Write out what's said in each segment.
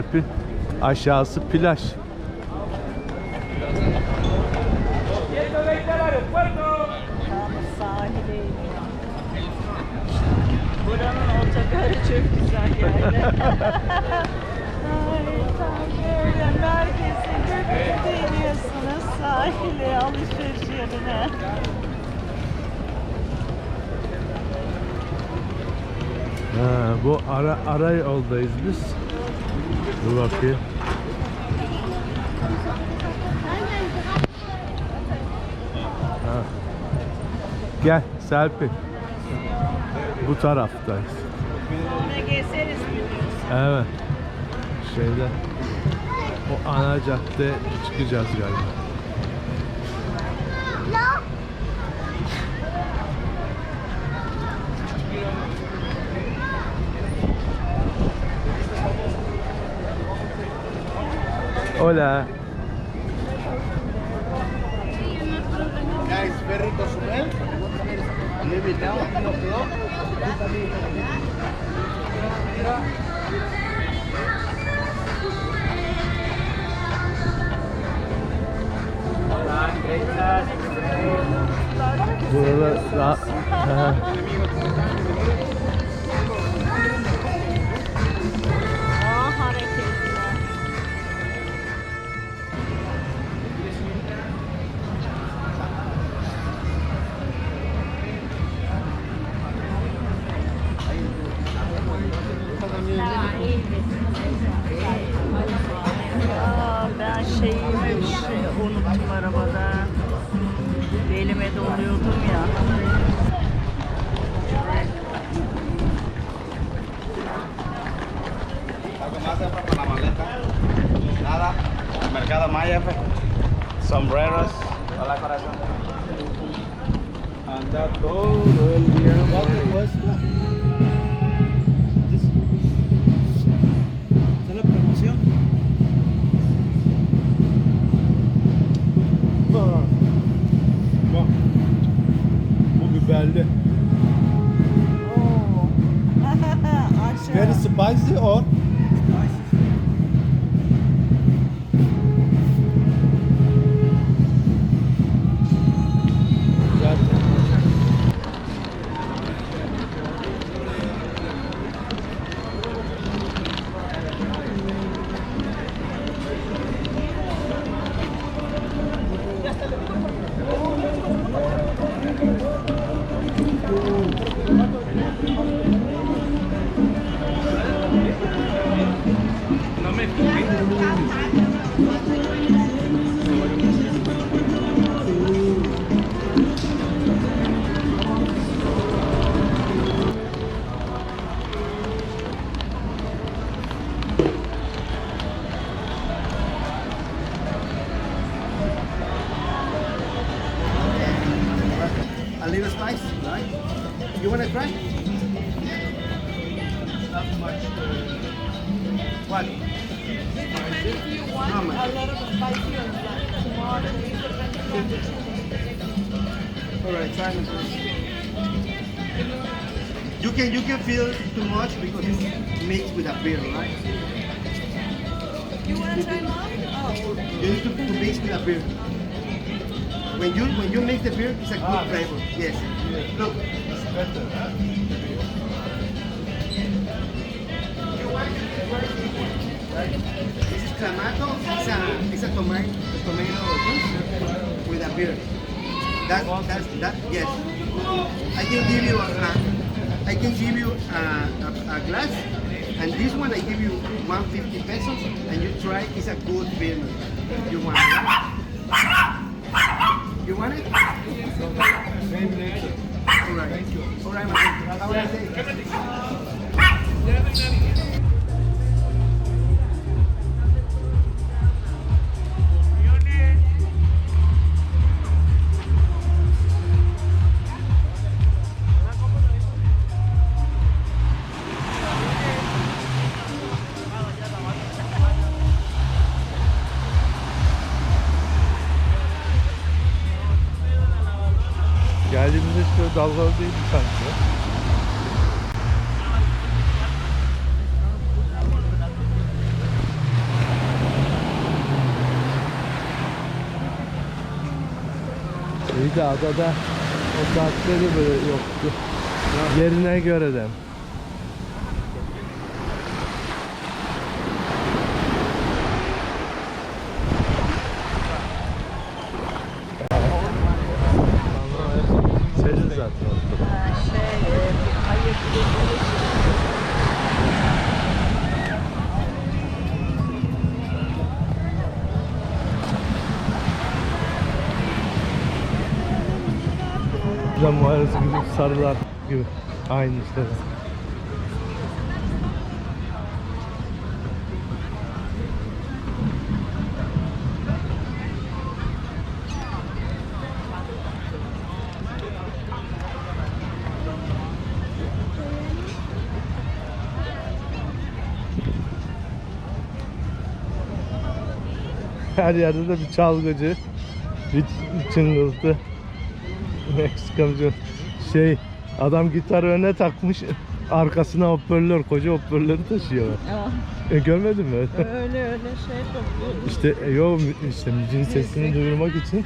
Serpil. Aşağısı plaj. 120 al aeropuerto. Tam sahile iniyor. Buranın otogarı çok güzel tam böyle merkezin göbeğinde iniyorsunuz sahile, alışveriş yerine. Ha, bu ara ara yoldayız biz. Dur bakayım. Ha. Gel Serpil. Bu taraftayız. Evet. Şeyde o ana cadde çıkacağız galiba. Hola. Guys, very Cozumel. Burada. have sombreros. And that gold will be ¿Esa es la promoción? Bak. Bu biberli. Very spicy or Not much. What? How much? All right, try it. You can you can feel too much because it's mixed with a beer, right? You want to try mom? Oh. You need to, to mix with a beer. When you when you mix the beer, it's a good ah, flavor. Yes. Look. This is clamato. It's a it's a tomato tomato juice with a beer. That that's that yes. I can give you a, a I can give you a, a, a glass, and this one I give you 150 pesos, and you try. It's a good beer. You want it? You want it? All right. All right. Have a nice day. İyi de adada o saatte de böyle yoktu. Yerine göre de. Serin zaten orada. Ha, şey, e, hayır bir de Güzel mahallesi gibi sarılar gibi. Aynı işte. Her yerde de bir çalgıcı, bir çıngıltı. Meksikamcı şey adam gitarı öne takmış arkasına hoparlör koca hoparlörü taşıyorlar. E, görmedin mi? öyle öyle şey topluyoruz. işte e, yo işte müziğin sesini duyurmak için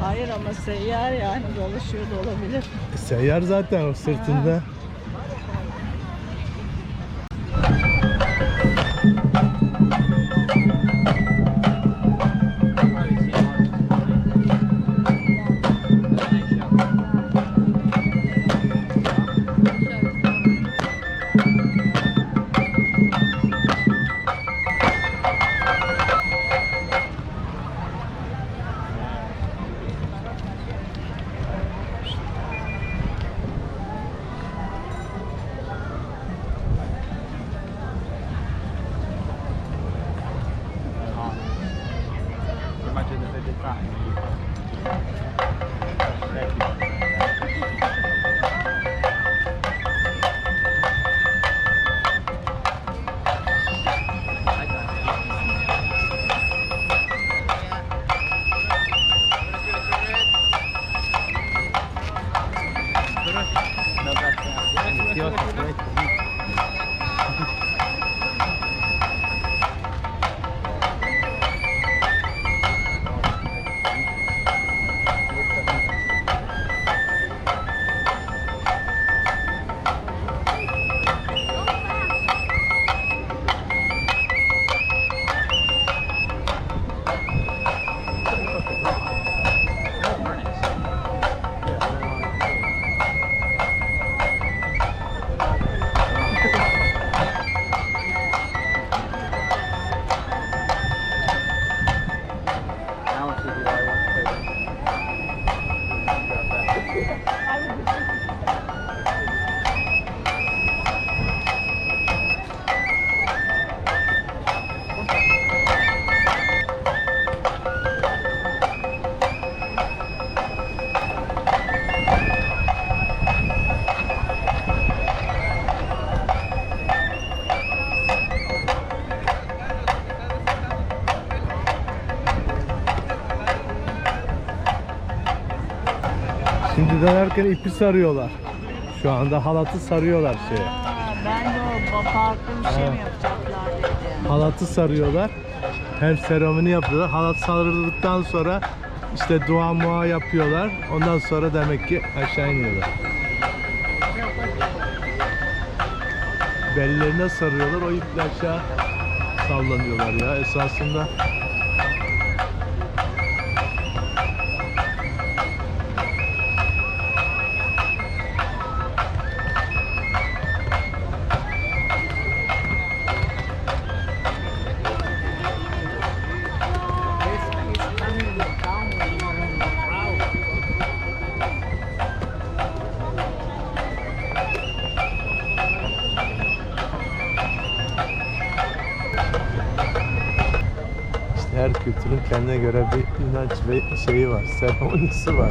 Hayır ama seyyar yani dolaşıyor da olabilir. seyyar zaten o sırtında. precioso. Şimdi dönerken ipi sarıyorlar. Şu anda halatı sarıyorlar şeye. Ben de o farklı bir şey mi yapacaklar dedim. Halatı sarıyorlar. Hem seremoni yapıyorlar. Halat sarıldıktan sonra işte dua mua yapıyorlar. Ondan sonra demek ki aşağı iniyorlar. Bellerine sarıyorlar. O iple aşağı sallanıyorlar ya esasında. Göre bir inanç ve şeyi var, seremonisi var.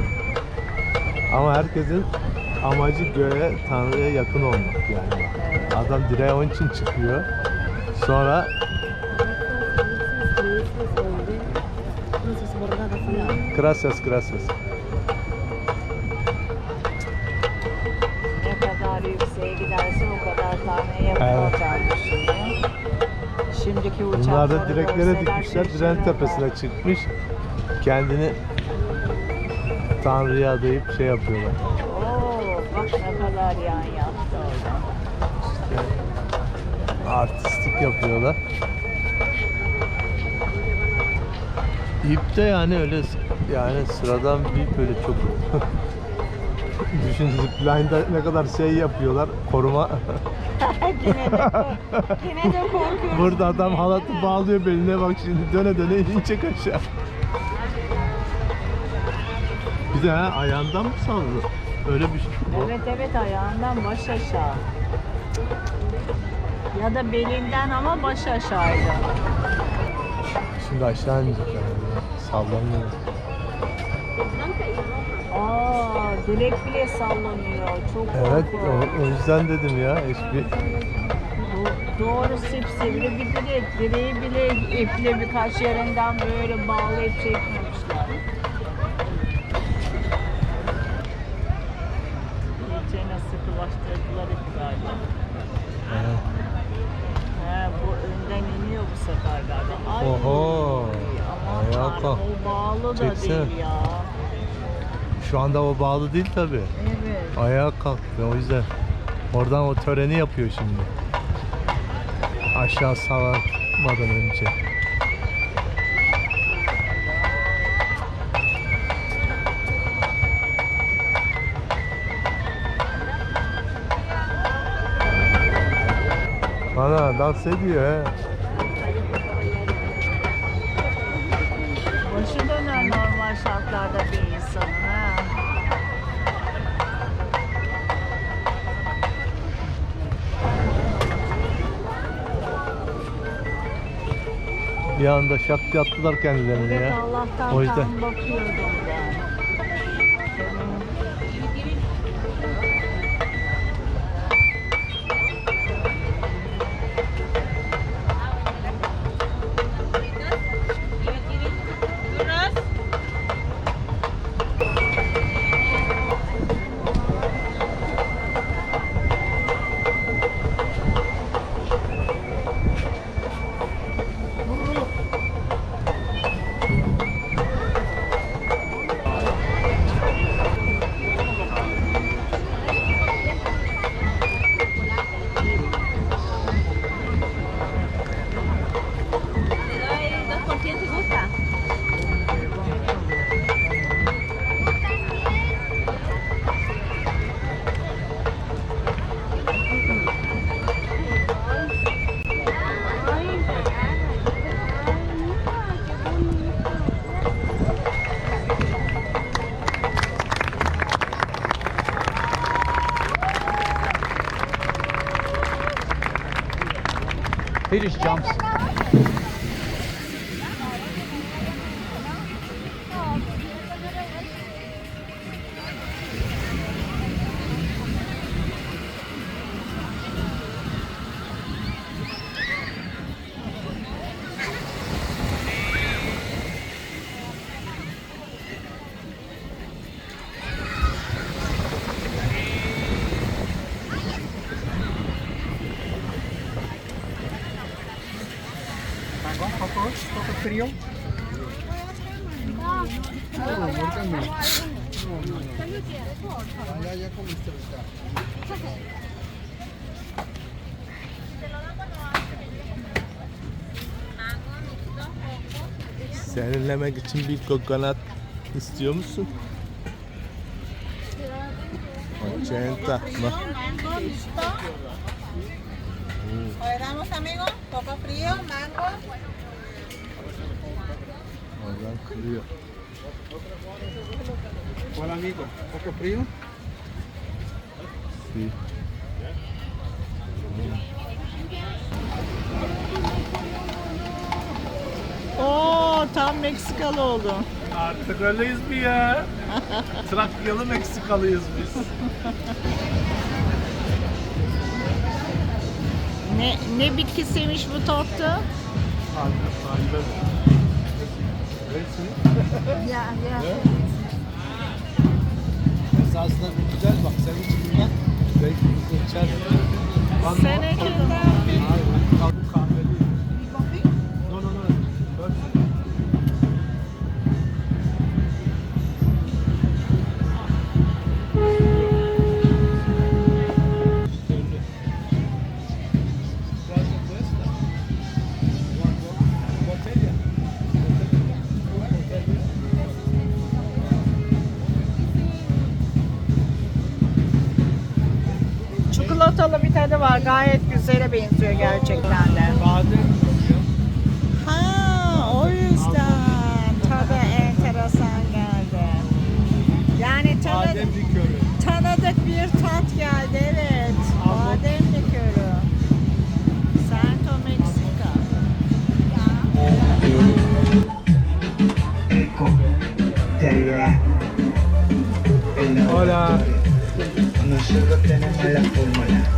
Ama herkesin amacı göğe, Tanrı'ya yakın olmak yani. Adam direğe onun için çıkıyor. Sonra Gracias, gracias. Ne kadar yükseğe giderse o kadar taneye yakın Evet. olacağını düşünüyor. Şimdiki Bunlar uçakları da direklere dikmişler, diren şaşırırlar. tepesine çıkmış. Kendini Tanrı'ya adayıp şey yapıyorlar. Oo, bak ne kadar yan yattı orada. Artistik yapıyorlar. İp de yani öyle yani sıradan bir ip öyle çok Düşün zipline'da ne kadar şey yapıyorlar koruma. yine de, korkuyoruz. Burada adam halatı bağlıyor beline bak şimdi döne döne inecek aşağı. Bir de ha, ayağından mı sallıyor? Öyle bir şey. Evet evet ayağından baş aşağı. Ya da belinden ama baş aşağıydı. Şimdi aşağı inecek yani. Sallanıyor. Aa, direk bile sallanıyor. Çok Evet korkunç. o, o yüzden dedim ya. Hiçbir Do- Doğru sipsivri bir direk. Direği bile iple birkaç yerinden böyle bağlayıp çekmemişler. İyicene sıkılaştırdılar ipi galiba. He, bu önden iniyor bu sefer galiba. Ay, Oho, Aman ayağa tanrım, kalk. o bağlı da Çeksene. değil ya. Şu anda o bağlı değil tabi. Evet. Ayağa kalktı o yüzden. Oradan o töreni yapıyor şimdi. Aşağı salmadan önce. Ana dans ediyor he. Bir anda şak diye attılar kendilerine Evet ya. Allah'tan O yüzden. bakıyordum frío. Ya, ya comiste ahorita. Serinlemek için bir kokonat istiyor musun? Ochenta. Bak. Le damos, amigo, poco frío, mango. Oradan kırıyor. Hola amigo, poco frío. Sí. Oo tam Meksikalı oldu. Artık öyleyiz mi ya? Trakyalı Meksikalıyız biz. Ne ne bitkisiymiş bu tortu? Salve, salve. Ya ya. Esasında güzel bak senin için bundan belki bizi içer. Senekinden Gayet güzele benziyor gerçekten de. Ha, o yüzden tadı enteresan geldi. Yani tanıdık, tanıdık bir tat geldi evet. Badem likörü. Santo. El Hola. Nosotros tenemos la fórmula.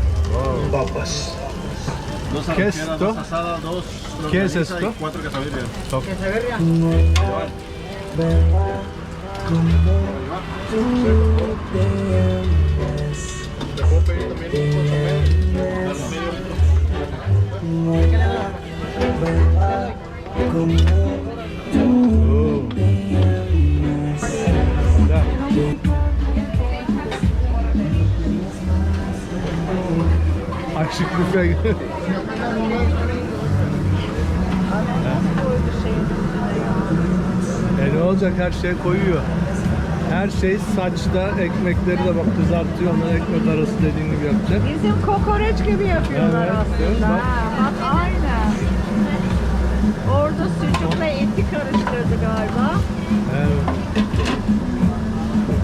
Papas. Dos ¿Qué es esto? dos asadas, dos ¿Qué es esto? cuatro quesadillas. ¿Te puedo pedir Açık büfe. E ne olacak her şey koyuyor. Her şey saçta, ekmekleri de bak kızartıyor, onları ekmek arası dediğin gibi yapacak. Bizim kokoreç gibi yapıyorlar Evet, aslında. bak. Ha, bak aynen. Orada sucukla eti karıştırdı galiba. Evet.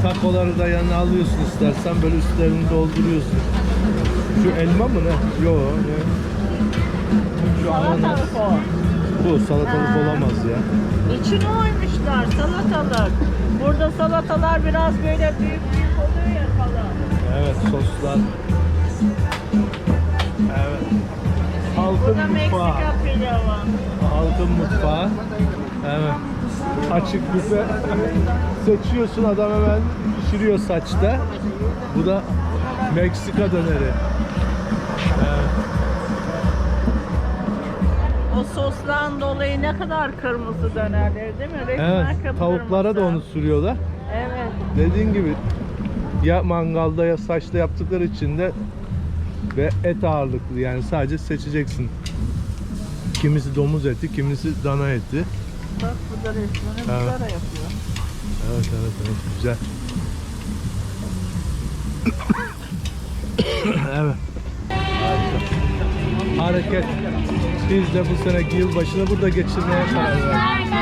Takoları da yanına alıyorsun istersen böyle üstlerini dolduruyorsun. Şu elma mı ne? Yo ne? Şu ananas. Salatalık o. Bu salatalık Ha. olamaz ya. İçine oymuşlar salatalık. Burada salatalar biraz böyle büyük büyük oluyor ya falan. Evet soslar. Evet. Halkın Burada mutfağı. Meksika pilavı. Halkın mutfağı. Evet. Açık büfe. Seçiyorsun adam hemen pişiriyor saçta. Bu da Meksika döneri. O sosdan dolayı ne kadar kırmızı dönerleri değil mi? Resmen Evet, kıpkırmızı. tavuklara da onu sürüyorlar. Evet. Dediğin gibi ya mangalda ya saçta yaptıkları için de ve et ağırlıklı yani sadece seçeceksin. Kimisi domuz eti, kimisi dana eti. Bak burada resmini Evet. bunlara yapıyor. Evet evet evet güzel. evet. Harika. Hareket. Biz de bu seneki yılbaşını burada geçirmeye karar verdik.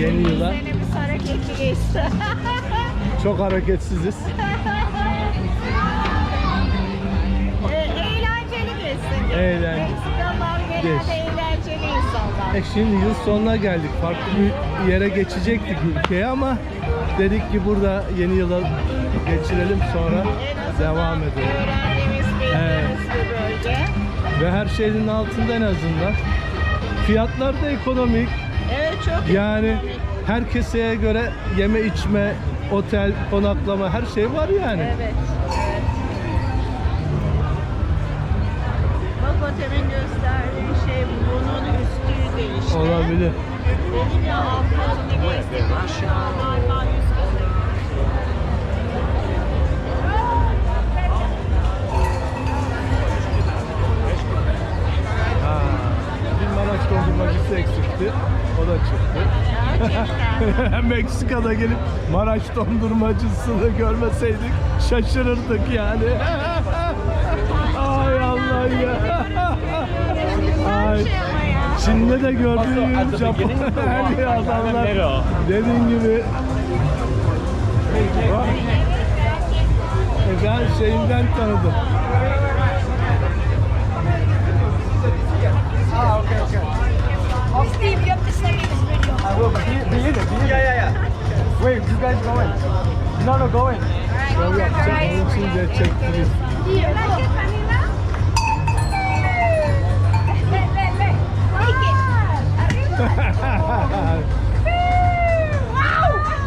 Yeni yıla Senemiz hareketli geçti. çok hareketsiziz. e, eğlenceli geçsin. Eğlenceli. Meksikalılar genelde Geç. eğlenceli insanlar. E şimdi yıl sonuna geldik. Farklı bir yere geçecektik ülkeye ama dedik ki burada yeni yıla geçirelim sonra En azından devam edelim. Öğrendiğimiz, bildiğimiz bir bölge. Ve her şeyin altında en azından. Fiyatlar da ekonomik. Evet çok Yani her keseye göre yeme içme, otel, konaklama her şey var yani. Evet. evet. Bak otelin gösterdiği şey bunun üstüydü işte. Olabilir. Dedim ya altını gezdik aşağı galiba dondurmacısı eksikti. O da çıktı. Gerçekten. Meksika'da gelip Maraş dondurmacısını görmeseydik şaşırırdık yani. Ay Allah ya. Ay. Şey ya. Çin'de de gördüğüm Japon her yer adamlar dediğin gibi. E ben şeyinden tanıdım. Oh, Steve, you have to send me this video. I will, but be, be in it, be in it. Yeah, yeah, yeah. Wait, you guys going? No, no, go in. Şov yapacak onun için de çektiniz. Steve, look.